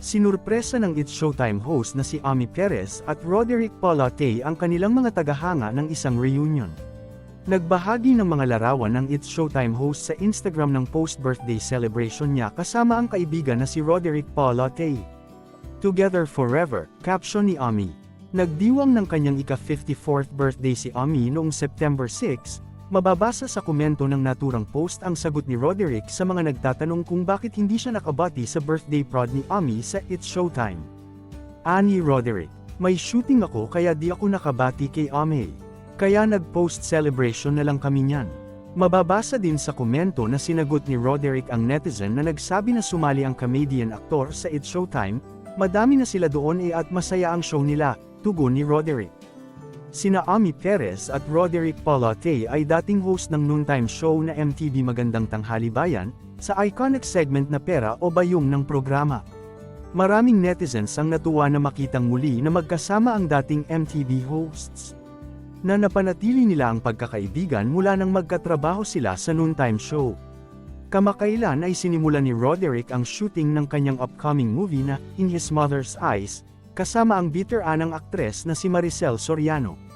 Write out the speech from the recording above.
Sinurpresa ng It's Showtime host na si Ami Perez at Roderick Paulate ang kanilang mga tagahanga ng isang reunion. Nagbahagi ng mga larawan ng It's Showtime host sa Instagram ng post-birthday celebration niya kasama ang kaibigan na si Roderick Paulate. Together Forever, caption ni Ami. Nagdiwang ng kanyang ika-54th birthday si Ami noong September 6, mababasa sa komento ng naturang post ang sagot ni Roderick sa mga nagtatanong kung bakit hindi siya nakabati sa birthday prod ni Ami sa It's Showtime. Ani Roderick, may shooting ako kaya di ako nakabati kay Ami. Kaya nag-post celebration na lang kami niyan. Mababasa din sa komento na sinagot ni Roderick ang netizen na nagsabi na sumali ang comedian aktor sa It's Showtime, madami na sila doon eh at masaya ang show nila, tugon ni Roderick. Sina Ami Perez at Roderick Paulate ay dating host ng noontime show na MTV Magandang Tanghali Bayan, sa iconic segment na pera o bayong ng programa. Maraming netizens ang natuwa na makitang muli na magkasama ang dating MTV hosts. Na napanatili nila ang pagkakaibigan mula nang magkatrabaho sila sa noontime show. Kamakailan ay sinimula ni Roderick ang shooting ng kanyang upcoming movie na In His Mother's Eyes, kasama ang bitter anang aktres na si Maricel Soriano.